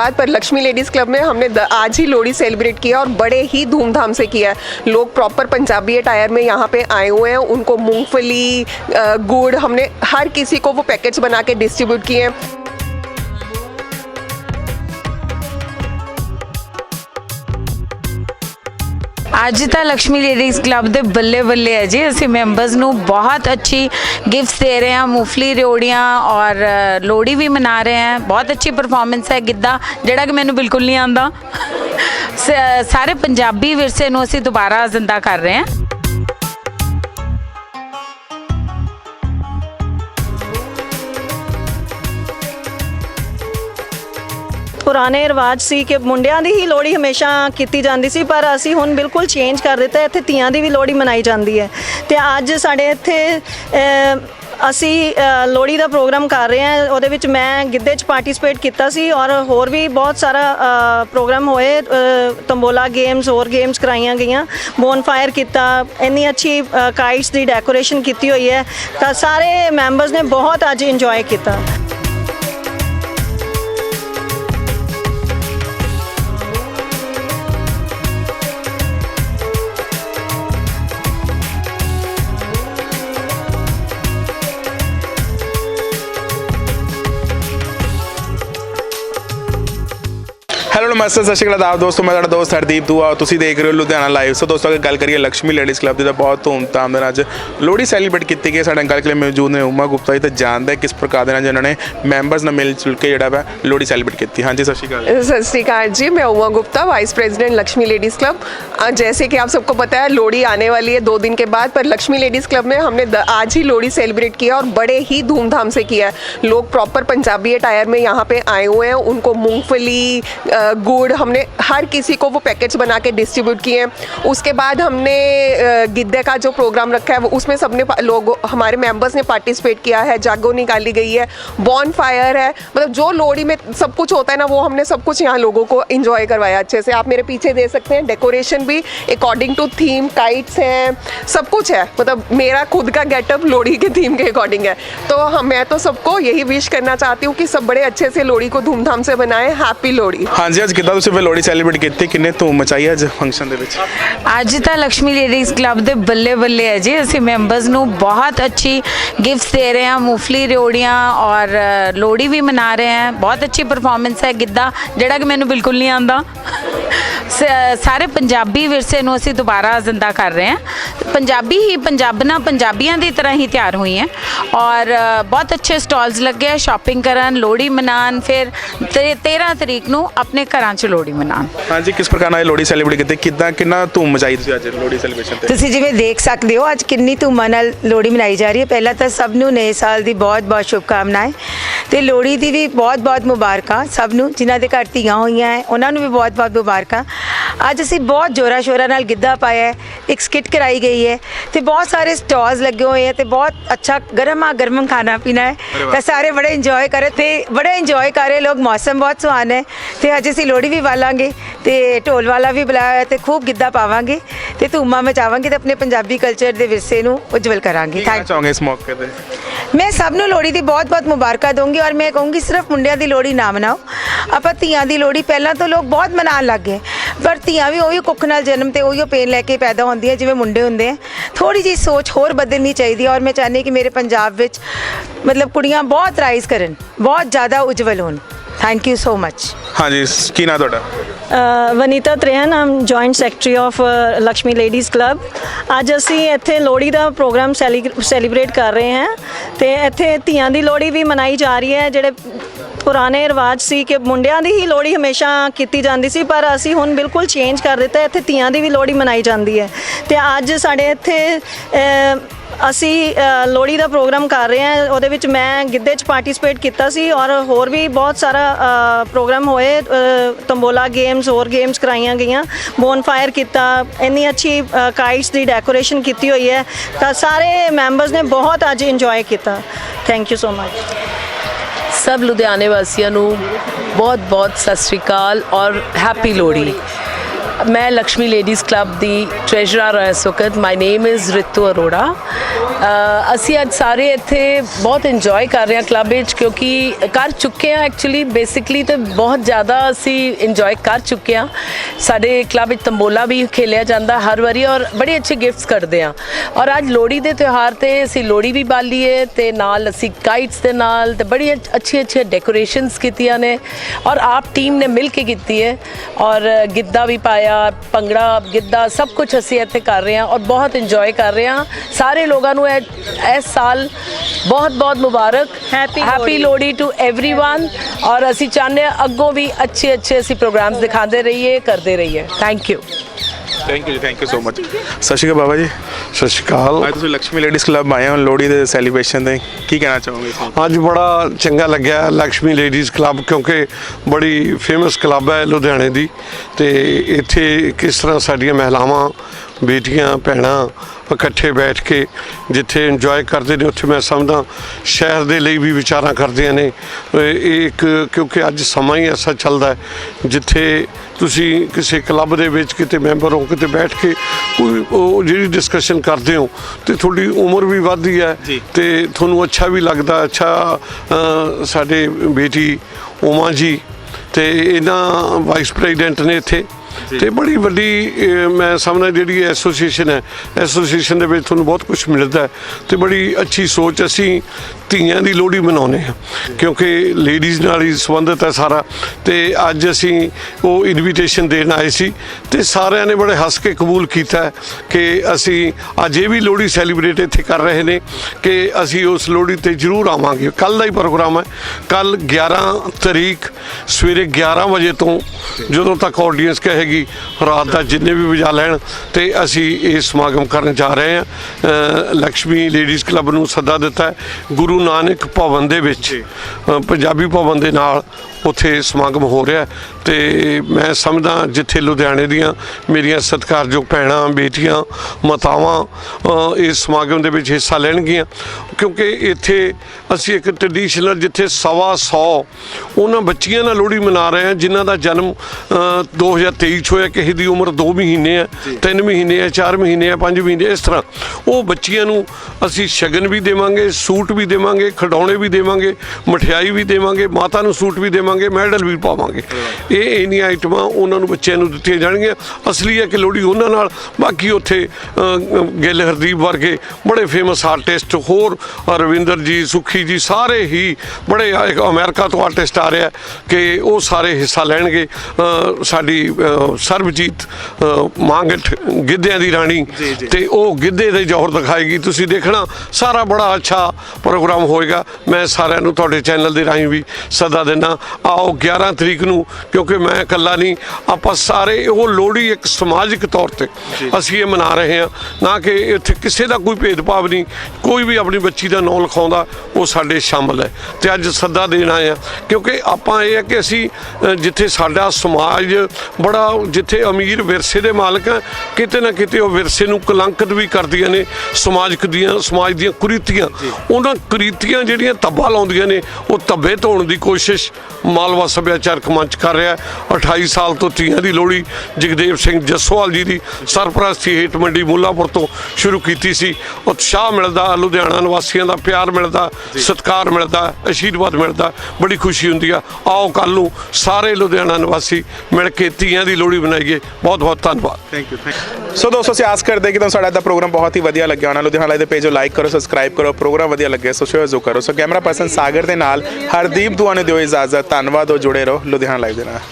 बाद पर Lakshmi ladies club में हमने आज ही लोहड़ी सेलिब्रेट किया और बड़े ही धूमधाम से किया लोग प्रॉपर पंजाबी अटायर में यहाँ पे आए हुए हैं, उनको मूंगफली गुड़, हमने हर किसी को वो पैकेट्स बना के डिस्ट्रीब्यूट किए हैं। ਅੱਜ ਤਾਂ ਲక్ష్ਮੀ ਲੇਡੀਜ਼ ਕਲੱਬ ਦੇ ਬੱਲੇ ਬੱਲੇ ਹੈ ਜੀ। ਅਸੀਂ ਮੈਂਬਰਸ ਨੂੰ ਬਹੁਤ ਅੱਛੀ ਗਿਫਟਸ ਦੇ ਰਹੇ ਹਾਂ ਮੂੰਗਫਲੀ ਰਿਓੜੀਆਂ ਔਰ ਅ, ਲੋਹੜੀ ਵੀ ਮਨਾ ਰਹੇ ਹਾਂ। ਬਹੁਤ ਅੱਛੀ ਪਰਫਾਰਮੈਂਸ ਹੈ ਗਿੱਧਾ ਜਿਹੜਾ ਕਿ ਮੈਨੂੰ ਬਿਲਕੁਲ ਨਹੀਂ ਆਂਦਾ ਸ- ਸਾਰੇ ਪੰਜਾਬੀ ਵਿਰਸੇ ਨੂੰ ਅਸੀਂ ਦੁਬਾਰਾ ਜ਼ਿੰਦਾ ਕਰ ਰਹੇ ਹਾਂ। ਪੁਰਾਣੇ ਰਿਵਾਜ ਸੀ ਕਿ ਮੁੰਡਿਆਂ ਦੀ ਹੀ ਲੋਹੜੀ ਹਮੇਸ਼ਾ ਕੀਤੀ ਜਾਂਦੀ ਸੀ, ਪਰ ਅਸੀਂ ਹੁਣ ਬਿਲਕੁਲ ਚੇਂਜ ਕਰ ਦਿੱਤਾ ਇੱਥੇ ਧੀਆਂ ਦੀ ਵੀ ਲੋਹੜੀ ਮਨਾਈ ਜਾਂਦੀ ਹੈ। ਤੇ ਅੱਜ ਸਾਡੇ ਇੱਥੇ ਅਸੀਂ ਲੋਹੜੀ ਦਾ ਪ੍ਰੋਗਰਾਮ ਕਰ ਰਹੇ ਹਾਂ। ਉਹਦੇ ਵਿੱਚ ਮੈਂ ਗਿੱਧੇ 'ਚ ਪਾਰਟਿਸਿਪੇਟ ਕੀਤਾ ਸੀ ਔਰ ਹੋਰ ਵੀ ਬਹੁਤ ਸਾਰਾ ਪ੍ਰੋਗਰਾਮ ਹੋਏ। ਤੰਬੋਲਾ ਗੇਮਸ ਹੋਰ ਗੇਮਸ ਕਰਾਈਆਂ ਗਈਆਂ। ਬੋਨ ਫਾਇਰ ਕੀਤਾ। ਇੰਨੀ ਅੱਛੀ ਕਾਈਟਸ ਦੀ ਡੈਕੋਰੇਸ਼ਨ ਕੀਤੀ ਹੋਈ ਹੈ। ਤਾਂ ਸਾਰੇ ਮੈਂਬਰਸ ਨੇ ਬਹੁਤ ਅੱਜ ਇੰਜੋਏ ਕੀਤਾ। नमस्ते सत श्रीकाल दोस्तों मैं तुम्हारा दोस्त हरदीप दुआ तुम देख रहे हो लुधियाना लाइव सो दोस्तों अगर गल करिए लक्ष्मी लेडीज़ क्लब की तो बहुत धूमधाम अच्छ लोहड़ी सैलीब्रेट की गई सा अंकल के मौजूद ने उमा गुप्ता जी तो जानते किस प्रकार के उन्होंने मैंबरस ने मिल जुल के जरा लोहड़ी सैलीब्रेट की हाँ जी सत्या सत्या जी मैं Uma Gupta vice president Lakshmi ladies club जैसे कि आप सबको पता है लोहड़ी आने वाली है दो दिन के बाद पर लक्ष्मी लेडीज़ क्लब में हमने आज ही लोहड़ी सेलिब्रेट किया और बड़े ही धूमधाम से किया है लोग प्रॉपर पंजाबी अटायर में यहाँ पर आए हुए हैं उनको मूँगफली गुड़ हमने हर किसी को वो पैकेट्स बना के डिस्ट्रीब्यूट किए हैं। उसके बाद हमने गिद्दे का जो प्रोग्राम रखा है उसमें सबने लोग, हमारे मेंबर्स ने पार्टिसिपेट किया है, जागो निकाली गई है बॉन फायर है। मतलब जो लोहड़ी में सब कुछ होता है ना, वो हमने सब कुछ यहाँ लोगों को इन्जॉय करवाया अच्छे से। आप मेरे पीछे दे सकते हैं डेकोरेशन भी अकॉर्डिंग टू थीम काइट्स हैं, सब कुछ है। मतलब मेरा खुद का गेटअप लोहड़ी के थीम के अकॉर्डिंग है। तो हम, मैं तो सबको यही विश करना चाहती हूँ कि सब बड़े अच्छे से लोहड़ी को धूमधाम से बनाएँ हैप्पी लोहड़ी। हाँ जी, आज ਕਿੱਦਾਂ ਤੁਸੀਂ ਫਿਰ ਲੋਹੜੀ ਸੈਲੀਬ੍ਰੇਟ ਕੀਤੀ? ਕਿੰਨੇ ਧੂਮ ਮਚਾਈ ਅੱਜ ਫੰਕਸ਼ਨ ਦੇ ਵਿੱਚ? ਅੱਜ ਤਾਂ ਲక్ష్ਮੀ ਲੇਡੀਜ਼ ਕਲੱਬ ਦੇ ਬੱਲੇ ਬੱਲੇ ਹੈ ਜੀ। ਅਸੀਂ ਮੈਂਬਰਸ ਨੂੰ ਬਹੁਤ ਅੱਛੀ ਗਿਫਟਸ ਦੇ ਰਹੇ ਹਾਂ, ਮੂੰਗਫਲੀ ਰਿਓੜੀਆਂ ਔਰ ਲੋਹੜੀ ਵੀ ਮਨਾ ਰਹੇ ਹਾਂ। ਬਹੁਤ ਅੱਛੀ ਪਰਫਾਰਮੈਂਸ ਹੈ ਗਿੱਧਾ, ਜਿਹੜਾ ਕਿ ਮੈਨੂੰ ਬਿਲਕੁਲ ਨਹੀਂ ਆਉਂਦਾ। ਸ- ਸਾਰੇ ਪੰਜਾਬੀ ਵਿਰਸੇ ਨੂੰ ਅਸੀਂ ਦੁਬਾਰਾ ਜ਼ਿੰਦਾ ਕਰ ਰਹੇ ਹਾਂ। ਪੰਜਾਬੀ ਹੀ ਪੰਜਾਬਣਾ ਪੰਜਾਬੀਆਂ ਦੀ ਤਰ੍ਹਾਂ ਹੀ ਤਿਆਰ ਹੋਈ ਹੈ। ਔਰ ਅ, ਬਹੁਤ ਅੱਛੇ ਸਟਾਲਸ ਲੱਗੇ ਆ ਸ਼ਾਪਿੰਗ ਕਰਨ ਲੋਹੜੀ ਮਨਾਉਣ ਫਿਰ ਤੇ 13 ਤਰੀਕ ਨੂੰ ਆਪਣੇ ਘਰਾਂ 'ਚ ਲੋਹੜੀ ਮਨਾਉਣ। ਹਾਂਜੀ ਕਿਸ ਪ੍ਰਕਾਰ ਨਾਲ ਇਹ ਲੋਹੜੀ ਸੈਲੀਬ੍ਰੇਟ ਕੀਤੀ? ਕਿੱਦਾਂ ਕਿੰਨਾ ਧੂਮ ਮਚਾਈ ਤੁਸੀਂ ਅੱਜ ਲੋਹੜੀ ਸੈਲੀਬ੍ਰੇਸ਼ਨ ਤੇ? ਤੁਸੀਂ ਜਿਵੇਂ ਦੇਖ ਸਕਦੇ ਹੋ ਅੱਜ ਕਿੰਨੀ ਧੂਮਾਂ ਨਾਲ ਲੋਹੜੀ ਮਨਾਈ ਜਾ ਰਹੀ ਹੈ। ਪਹਿਲਾਂ ਤਾਂ ਸਭ ਨੂੰ ਨਵੇਂ ਸਾਲ ਦੀ ਬਹੁਤ-ਬਹੁਤ ਸ਼ੁਭਕਾਮਨਾਵਾਂ। ਤੇ ਲੋਹੜੀ ਦੀ ਵੀ ਬਹੁਤ-ਬਹੁਤ ਮੁਬਾਰਕਾਂ ਸਭ ਨੂੰ ਜਿਨ੍ਹਾਂ ਦੇ ਘਰ ਧੀਆਂ ਹੋਈਆਂ ਹੈ ਉਹਨਾਂ ਨੂੰ ਵੀ ਬਹੁਤ-ਬਹੁਤ ਮੁਬਾਰਕਾਂ ਅੱਜ ਅਸੀਂ ਬਹੁਤ ਜੋਰਾ ਸ਼ੋਰਾ ਨਾਲ ਗਿੱਧਾ ਪਾਇਆ ਹੈ ਇੱਕ ਸਕਿੱਟ ਕਰਾਈ ਗਈ ਹੈ ਤੇ ਬਹੁਤ ਸਾਰੇ ਸਟਾਲਸ ਲੱਗੇ ਹੋਏ ਹੈ ਤੇ ਬਹੁਤ ਅੱਛਾ ਗਰਮਾ ਗਰਮ ਖਾਣਾ ਪੀਣਾ ਹੈ। ਤਾਂ ਸਾਰੇ ਬੜੇ ਇੰਜੋਏ ਕਰੇ ਤੇ ਬੜੇ ਇੰਜੋਏ ਕਰ ਰਹੇ ਲੋਕ ਮੌਸਮ ਬਹੁਤ ਸੁਹਾਣਾ ਹੈ ਤੇ ਅੱਜ ਅਸੀਂ ਲੋਹੜੀ ਵੀ ਵਾਲਾਂਗੇ ਤੇ ਢੋਲ ਵਾਲਾ ਵੀ ਬੁਲਾਇਆ ਹੈ ਤੇ ਖੂਬ ਗਿੱਧਾ ਪਾਵਾਂਗੇ ਤੇ ਧੂਮਾਂ ਮਚਾਵਾਂਗੇ ਤੇ ਆਪਣੇ ਪੰਜਾਬੀ ਕਲਚਰ ਦੇ ਵਿਰਸੇ ਨੂੰ ਉਜਵਲ ਕਰਾਂਗੇ। ਥੈਂਕ ਚਾਹੋਗੇ ਇਸ ਮੌਕੇ ਤੇ? ਮੈਂ ਸਭ ਨੂੰ ਲੋਹੜੀ ਦੀ ਬਹੁਤ-ਬਹੁਤ ਮੁਬਾਰਕਾਂ ਦਊਂਗੀ ਔਰ ਮੈਂ ਕਹੂੰਗੀ ਸਿਰਫ ਮੁੰਡਿਆਂ ਦੀ ਲੋਹੜੀ ਨਾ ਮਨਾਓ। ਆਪਾਂ ਧੀਆਂ ਦੀ ਲੋਹੜੀ ਪਹਿਲਾਂ ਤੋਂ ਲੋਕ ਬਹੁਤ ਮਨਾਉਣ ਲੱਗ ਗਏ, ਪਰ ਧੀਆਂ ਵੀ ਉਹੀ ਕੁੱਖ ਨਾਲ ਜਨਮ ਤੇ ਉਹੀ ਪੇਨ ਲੈ ਕੇ ਪੈਦਾ ਹੁੰਦੀਆਂ, ਜਿਵੇਂ ਮੁੰਡੇ ਹੁੰਦੇ ਆ। ਥੋੜੀ ਜੀ ਸੋਚ ਹੋਰ ਬਦਲਣੀ ਚਾਹੀਦੀ ਹੈ ਔਰ ਮੈਂ ਚਾਹੁੰਦੀ ਕਿ ਮੇਰੇ ਪੰਜਾਬ ਵਿੱਚ ਮਤਲਬ ਕੁੜੀਆਂ ਬਹੁਤ ਰਾਈਜ਼ ਕਰਨ, ਬਹੁਤ ਜ਼ਿਆਦਾ ਉਜਵਲ ਹੋਣ। ਥੈਂਕ ਯੂ ਸੋ ਮਚ ਹਾਂਜੀ, ਕੀ ਨਾਂ ਤੁਹਾਡਾ? Vanita Trehan am joint secretary of Lakshmi ladies club ਅੱਜ ਅਸੀਂ ਇੱਥੇ ਲੋਹੜੀ ਦਾ ਪ੍ਰੋਗਰਾਮ ਸੈਲੀਬ੍ਰੇਟ ਕਰ ਰਹੇ ਹਾਂ ਤੇ ਇੱਥੇ ਧੀਆਂ ਦੀ ਲੋਹੜੀ ਵੀ ਮਨਾਈ ਜਾ ਰਹੀ ਹੈ, ਜਿਹੜੇ ਪੁਰਾਣੇ ਰਿਵਾਜ ਸੀ ਕਿ ਮੁੰਡਿਆਂ ਦੀ ਹੀ ਲੋਹੜੀ ਹਮੇਸ਼ਾ ਕੀਤੀ ਜਾਂਦੀ ਸੀ, ਪਰ ਅਸੀਂ ਹੁਣ ਬਿਲਕੁਲ ਚੇਂਜ ਕਰ ਦਿੱਤਾ, ਇੱਥੇ ਧੀਆਂ ਦੀ ਵੀ ਲੋਹੜੀ ਮਨਾਈ ਜਾਂਦੀ ਹੈ। ਤੇ ਅੱਜ ਸਾਡੇ ਇੱਥੇ ਅਸੀਂ ਲੋਹੜੀ ਦਾ ਪ੍ਰੋਗਰਾਮ ਕਰ ਰਹੇ ਹਾਂ। ਉਹਦੇ ਵਿੱਚ ਮੈਂ ਗਿੱਧੇ 'ਚ ਪਾਰਟਿਸਿਪੇਟ ਕੀਤਾ ਸੀ ਔਰ ਹੋਰ ਵੀ ਬਹੁਤ ਸਾਰਾ ਪ੍ਰੋਗਰਾਮ ਹੋਏ। ਤੰਬੋਲਾ ਗੇਮਸ ਹੋਰ ਗੇਮਸ ਕਰਾਈਆਂ ਗਈਆਂ। ਬੋਨ ਫਾਇਰ ਕੀਤਾ। ਇੰਨੀ ਅੱਛੀ ਕਾਈਟਸ ਦੀ ਡੈਕੋਰੇਸ਼ਨ ਕੀਤੀ ਹੋਈ ਹੈ। ਤਾਂ ਸਾਰੇ ਮੈਂਬਰਸ ਨੇ ਬਹੁਤ ਅੱਜ ਇੰਜੋਏ ਕੀਤਾ। ਥੈਂਕ ਯੂ ਸੋ ਮਚ ਸਭ ਲੁਧਿਆਣੇ ਵਾਸੀਆਂ ਨੂੰ ਬਹੁਤ ਬਹੁਤ ਸਤਿ ਸ੍ਰੀ ਅਕਾਲ ਔਰ ਹੈਪੀ ਲੋਹੜੀ। ਮੈਂ ਲక్ష్ਮੀ ਲੇਡੀਜ਼ ਕਲੱਬ ਦੀ ਟ੍ਰੈਜਰਰ ਹਾਂ ਇਸ ਵਕਤ। My name is Ritu Arora ਅਸੀਂ ਅੱਜ ਸਾਰੇ ਇੱਥੇ ਬਹੁਤ ਇੰਜੋਏ ਕਰ ਰਹੇ ਹਾਂ ਕਲੱਬ ਵਿੱਚ ਕਿਉਂਕਿ ਕਰ ਚੁੱਕੇ ਹਾਂ ਐਕਚੁਅਲੀ ਬੇਸਿਕਲੀ ਤੇ ਬਹੁਤ ਜ਼ਿਆਦਾ ਅਸੀਂ ਇੰਜੋਏ ਕਰ ਚੁੱਕੇ ਹਾਂ। ਸਾਡੇ ਕਲੱਬ ਵਿੱਚ ਤੰਬੋਲਾ ਵੀ ਖੇਲਿਆ ਜਾਂਦਾ ਹਰ ਵਾਰੀ ਔਰ ਬੜੇ ਅੱਛੇ ਗਿਫਟਸ ਕਰਦੇ ਹਾਂ ਔਰ ਅੱਜ ਲੋਹੜੀ ਦੇ ਤਿਉਹਾਰ ਤੇ ਅਸੀਂ ਲੋਹੜੀ ਵੀ ਬਾਲੀ ਹੈ ਤੇ ਨਾਲ ਅਸੀਂ ਕਾਈਟਸ ਦੇ ਨਾਲ ਤੇ ਬੜੀ ਅੱਛੀ ਅੱਛੀ ਡੈਕੋਰੇਸ਼ਨਸ ਕੀਤੀਆਂ ਨੇ ਔਰ ਆਪ ਟੀਮ ਨੇ ਮਿਲ ਕੇ ਕੀਤੀ ਹੈ ਔਰ ਗਿੱਧਾ ਵੀ ਪਾਇਆ ਭੰਗੜਾ ਗਿੱਧਾ ਸਭ ਕੁਝ ਅਸੀਂ ਇੱਥੇ ਕਰ ਰਹੇ ਹਾਂ ਔਰ ਬਹੁਤ ਇੰਜੋਏ ਕਰ ਰਹੇ ਹਾਂ ਸਾਰੇ ਲੋਕਾਂ ਨੂੰ ਇਹ- ਇਸ ਸਾਲ ਬਹੁਤ ਬਹੁਤ ਮੁਬਾਰਕ Happy happy Lohri. Lohri to everyone ਔਰ ਅਸੀਂ ਚਾਹੁੰਦੇ ਹਾਂ ਅੱਗੋਂ ਵੀ ਅੱਛੇ ਅੱਛੇ ਅਸੀਂ ਪ੍ਰੋਗਰਾਮਸ ਦਿਖਾਉਂਦੇ ਰਹੀਏ ਕਰਦੇ ਦੇ ਰਹੀ ਹੈ thank you thank you thank you so much ਸਤਿ ਸ਼੍ਰੀ ਅਕਾਲ ਬਾਬਾ ਜੀ। ਸਤਿ ਸ਼੍ਰੀ ਅਕਾਲ। ਅੱਜ ਤੁਸੀਂ ਲక్ష్ਮੀ ਲੇਡੀਜ਼ ਕਲੱਬ ਆਏ ਹੋ ਲੋਹੜੀ ਦੇ ਸੈਲੀਬ੍ਰੇਸ਼ਨ ਦੇ ਕੀ ਕਹਿਣਾ ਚਾਹੋਗੇ ਅੱਜ ਬੜਾ ਚੰਗਾ ਲੱਗਿਆ ਲక్ష్ਮੀ ਲੇਡੀਜ਼ ਕਲੱਬ ਕਿਉਂਕਿ ਬੜੀ ਫੇਮਸ ਕਲੱਬ ਹੈ ਲੁਧਿਆਣੇ ਦੀ। ਤੇ ਇੱਥੇ ਕਿਸ ਤਰ੍ਹਾਂ ਸਾਡੀਆਂ ਮਹਿਲਾਵਾਂ ਬੇਟੀਆਂ ਭੈਣਾਂ ਇਕੱਠੇ ਬੈਠ ਕੇ ਜਿੱਥੇ ਇੰਜੋਏ ਕਰਦੇ ਨੇ ਉੱਥੇ ਮੈਂ ਸਮਝਦਾ ਸ਼ਹਿਰ ਦੇ ਲਈ ਵੀ ਵਿਚਾਰਾਂ ਕਰਦੀਆਂ ਨੇ ਇਹ ਇੱਕ ਕਿਉਂਕਿ ਅੱਜ ਸਮਾਂ ਹੀ ਐਸਾ ਚੱਲਦਾ ਜਿੱਥੇ ਤੁਸੀਂ ਕਿਸੇ ਕਲੱਬ ਦੇ ਵਿੱਚ ਕਿਤੇ ਮੈਂਬਰ ਹੋ ਕਿਤੇ ਬੈਠ ਕੇ ਕੋਈ ਉਹ ਜਿਹੜੀ ਡਿਸਕਸ਼ਨ ਕਰਦੇ ਹੋ ਤੇ ਤੁਹਾਡੀ ਉਮਰ ਵੀ ਵੱਧਦੀ ਹੈ। ਤੇ ਤੁਹਾਨੂੰ ਅੱਛਾ ਵੀ ਲੱਗਦਾ ਅੱਛਾ ਸਾਡੇ ਬੇਟੀ ਉਮਾ ਜੀ ਤੇ ਇਹਨਾਂ ਵਾਈਸ ਪ੍ਰੈਜ਼ੀਡੈਂਟ ਨੇ ਇੱਥੇ ਤੇ ਬੜੀ ਵੱਡੀ ਮੈਂ ਸਮਝਦਾ ਜਿਹੜੀ ਐਸੋਸੀਏਸ਼ਨ ਹੈ, ਐਸੋਸੀਏਸ਼ਨ ਦੇ ਵਿੱਚ ਤੁਹਾਨੂੰ ਬਹੁਤ ਕੁਝ ਮਿਲਦਾ ਹੈ ਤੇ ਬੜੀ ਅੱਛੀ ਸੋਚ ਅਸੀਂ ਧੀਆਂ ਦੀ ਲੋਹੜੀ ਮਨਾਉਂਦੇ ਹਾਂ, ਕਿਉਂਕਿ ਲੇਡੀਜ਼ ਨਾਲ ਹੀ ਸੰਬੰਧਿਤ ਹੈ ਸਾਰਾ। ਤੇ ਅੱਜ ਅਸੀਂ ਉਹ ਇਨਵੀਟੇਸ਼ਨ ਦੇਣ ਆਏ ਸੀ ਤੇ ਸਾਰਿਆਂ ਨੇ ਬੜੇ ਹੱਸ ਕੇ ਕਬੂਲ ਕੀਤਾ ਕਿ ਅਸੀਂ ਅੱਜ ਇਹ ਵੀ ਲੋਹੜੀ ਸੈਲੀਬ੍ਰੇਟ ਇੱਥੇ ਕਰ ਰਹੇ ਨੇ ਕਿ ਅਸੀਂ ਉਸ ਲੋਹੜੀ ਤੇ ਜ਼ਰੂਰ ਆਵਾਂਗੇ। ਕੱਲ ਦਾ ਹੀ ਪ੍ਰੋਗਰਾਮ ਹੈ। ਕੱਲ 11 ਤਰੀਕ ਸਵੇਰੇ 11 ਵਜੇ ਤੋਂ ਜਦੋਂ ਤੱਕ ਆਡੀਅנס ਕਹੇਗੀ ਰਾਤ ਦਾ ਜਿੰਨੇ ਵੀ ਵਜਾ ਲੈਣ ਤੇ ਅਸੀਂ ਇਹ ਸਮਾਗਮ ਕਰਨ ਜਾ ਰਹੇ ਹਾਂ। ਅ, ਲక్ష్ਮੀ ਲੇਡੀਜ਼ ਕਲੱਬ ਨੂੰ ਸੱਦਾ ਦਿੱਤਾ ਹੈ। ਗੁਰੂ ਨਾਨਕ ਭਵਨ ਦੇ ਵਿੱਚ ਪੰਜਾਬੀ ਭਵਨ ਦੇ ਨਾਲ ਉੱਥੇ ਸਮਾਗਮ ਹੋ ਰਿਹਾ ਤੇ ਮੈਂ ਸਮਝਦਾ ਜਿੱਥੇ ਲੁਧਿਆਣੇ ਦੀਆਂ ਮੇਰੀਆਂ ਸਤਿਕਾਰਯੋਗ ਭੈਣਾਂ ਬੇਟੀਆਂ ਮਾਤਾਵਾਂ ਇਸ ਸਮਾਗਮ ਦੇ ਵਿੱਚ ਹਿੱਸਾ ਲੈਣਗੀਆਂ। ਕਿਉਂਕਿ ਇੱਥੇ ਅਸੀਂ ਇੱਕ ਟ੍ਰੈਡੀਸ਼ਨਲ ਜਿੱਥੇ ਸਵਾ ਸੌ ਉਹਨਾਂ ਬੱਚੀਆਂ ਨਾਲ ਲੋਹੜੀ ਮਨਾ ਰਹੇ ਹਾਂ ਜਿਨ੍ਹਾਂ ਦਾ ਜਨਮ ਅ, 2023 ਚ ਹੋਇਆ ਕਿਸੇ ਦੀ ਉਮਰ 2 ਮਹੀਨੇ ਹੈ 3 ਮਹੀਨੇ ਹੈ 4 ਮਹੀਨੇ ਹੈ 5 ਮਹੀਨੇ ਇਸ ਤਰ੍ਹਾਂ। ਉਹ ਬੱਚੀਆਂ ਨੂੰ ਅਸੀਂ ਸ਼ਗਨ ਵੀ ਦੇਵਾਂਗੇ ਸੂਟ ਵੀ ਦੇਵਾਂਗੇ ਖਿਡੌਣੇ ਵੀ ਦੇਵਾਂਗੇ ਮਠਿਆਈ ਵੀ ਦੇਵਾਂਗੇ ਮਾਤਾ ਨੂੰ ਸੂਟ ਵੀ ਦੇਵਾਂਗੇ। ਮੈਡਲ ਵੀ ਪਾਵਾਂਗੇ। ਇਹ ਇੰਨੀਆਂ ਆਈਟਮਾਂ ਉਹਨਾਂ ਨੂੰ ਬੱਚਿਆਂ ਨੂੰ ਦਿੱਤੀਆਂ ਜਾਣਗੀਆਂ। ਅਸਲੀ ਹੈ ਕਿ ਲੋਹੜੀ ਉਹਨਾਂ ਨਾਲ ਬਾਕੀ ਉੱਥੇ ਗਿੱਲ ਹਰਦੀਪ ਵਰਗੇ ਬੜੇ ਫੇਮਸ ਆਰਟਿਸਟ ਹੋਰ ਰਵਿੰਦਰ ਜੀ ਸੁਖੀ ਜੀ ਸਾਰੇ ਹੀ ਬੜੇ ਅਮਰੀਕਾ ਤੋਂ ਆਰਟਿਸਟ ਆ ਰਿਹਾ ਕਿ ਉਹ ਸਾਰੇ ਹਿੱਸਾ ਲੈਣਗੇ। ਸਾਡੀ ਸਰਬਜੀਤ ਮਾਂਗਟ ਗਿੱਧਿਆਂ ਦੀ ਰਾਣੀ। ਤੇ ਉਹ ਗਿੱਧੇ ਦੇ ਜੋਹਰ ਦਿਖਾਏਗੀ। ਤੁਸੀਂ ਦੇਖਣਾ ਸਾਰਾ ਬੜਾ ਅੱਛਾ ਪ੍ਰੋਗਰਾਮ ਹੋਏਗਾ। ਮੈਂ ਸਾਰਿਆਂ ਨੂੰ ਤੁਹਾਡੇ ਚੈਨਲ ਦੇ ਰਾਹੀਂ ਵੀ ਸੱਦਾ ਦਿੰਦਾ। ਆਓ 11 ਤਰੀਕ ਨੂੰ ਕਿਉਂਕਿ ਮੈਂ ਇਕੱਲਾ ਨਹੀਂ ਆਪਾਂ ਸਾਰੇ ਉਹ ਲੋਹੜੀ ਇੱਕ ਸਮਾਜਿਕ ਤੌਰ ਤੇ ਅਸੀਂ ਇਹ ਮਨਾ ਰਹੇ ਹਾਂ ਨਾ ਕਿ ਇੱਥੇ ਕਿਸੇ ਦਾ ਕੋਈ ਭੇਦਭਾਵ ਨਹੀਂ ਕੋਈ ਵੀ ਆਪਣੀ ਬੱਚੀ ਦਾ ਨਾਂ ਲਿਖਾਉਂਦਾ ਉਹ ਸਾਡੇ ਸ਼ਾਮਲ ਹੈ। ਤੇ ਅੱਜ ਸੱਦਾ ਦੇਣ ਆਏ ਆ ਕਿਉਂਕਿ ਆਪਾਂ ਇਹ ਹੈ ਕਿ ਅਸੀਂ ਅ, ਜਿੱਥੇ ਸਾਡਾ ਸਮਾਜ ਬੜਾ ਜਿੱਥੇ ਅਮੀਰ ਵਿਰਸੇ ਦੇ ਮਾਲਕ ਆ ਕਿਤੇ ਨਾ ਕਿਤੇ ਉਹ ਵਿਰਸੇ ਨੂੰ ਕਲੰਕਿਤ ਵੀ ਕਰਦੀਆਂ ਨੇ ਸਮਾਜਿਕ ਦੀਆਂ ਸਮਾਜ ਦੀਆਂ ਕੁਰੀਤੀਆਂ। ਉਹਨਾਂ ਕੁਰੀਤੀਆਂ ਜਿਹੜੀਆਂ ਤੱਬਾ ਲਾਉਂਦੀਆਂ ਨੇ ਉਹ ਤੱਬੇ ਧੋਣ ਦੀ ਕੋਸ਼ਿਸ਼ ਮਾਲਵਾ ਸੱਭਿਆਚਾਰਕ ਮੰਚ ਕਰ ਰਿਹਾ ਹੈ। 28 ਸਾਲ ਤੋਂ ਤੀਆਂ ਦੀ ਲੋਹੜੀ ਜਗਦੇਵ ਸਿੰਘ ਜੱਸੋਵਾਲ ਜੀ ਦੀ ਸਰਪ੍ਰਸਤੀ ਹੇਠ ਮੰਡੀ ਮੁੱਲਾਪੁਰ ਤੋਂ ਸ਼ੁਰੂ ਕੀਤੀ ਸੀ। ਉਤਸ਼ਾਹ ਮਿਲਦਾ ਲੁਧਿਆਣਾ ਨਿਵਾਸੀਆਂ ਦਾ ਪਿਆਰ ਮਿਲਦਾ ਸਤਿਕਾਰ ਮਿਲਦਾ ਆਸ਼ੀਰਵਾਦ ਮਿਲਦਾ ਬੜੀ ਖੁਸ਼ੀ ਹੁੰਦੀ ਆ। ਆਓ ਕੱਲ ਨੂੰ ਸਾਰੇ ਲੁਧਿਆਣਾ ਨਿਵਾਸੀ ਮਿਲ ਕੇ ਤੀਆਂ ਦੀ ਲੋਹੜੀ ਬਣਾਈਏ ਬਹੁਤ ਬਹੁਤ ਧੰਨਵਾਦ ਥੈਂਕ ਯੂ ਸੋ ਦੋਸਤੋ ਅਸੀਂ ਆਸ ਕਰਦੇ ਕਿ ਤੁਹਾਨੂੰ ਸਾਡਾ ਦਾ ਪ੍ਰੋਗਰਾਮ ਬਹੁਤ ਹੀ ਵਧੀਆ ਲੱਗਿਆ ਹੋਣਾ। ਲੁਧਿਆਣਾ ਲਾਈਵ ਦੇ ਪੇਜ ਨੂੰ ਲਾਈਕ ਕਰੋ ਸਬਸਕ੍ਰਾਈਬ ਕਰੋ ਪ੍ਰੋਗਰਾਮ ਵਧੀਆ ਲੱਗਿਆ ਸੋ ਸ਼ੇਅਰ ਜ਼ਰੂਰ ਕਰੋ। ਸੋ ਕੈਮਰਾ ਪਰਸਨ ਸਾਗਰ ਦੇ ਨਾਲ ਹਰਦੀਪ ਦੁਆ ਨੇ ਦਿਓ ਇਜਾਜ਼ਤ। ਧੰਨਵਾਦ ਹੋ ਜੁੜੇ ਰਹੋ। ਲੁਧਿਆਣਾ ਲਾਈਵ ਦੇ ਨਾਲ।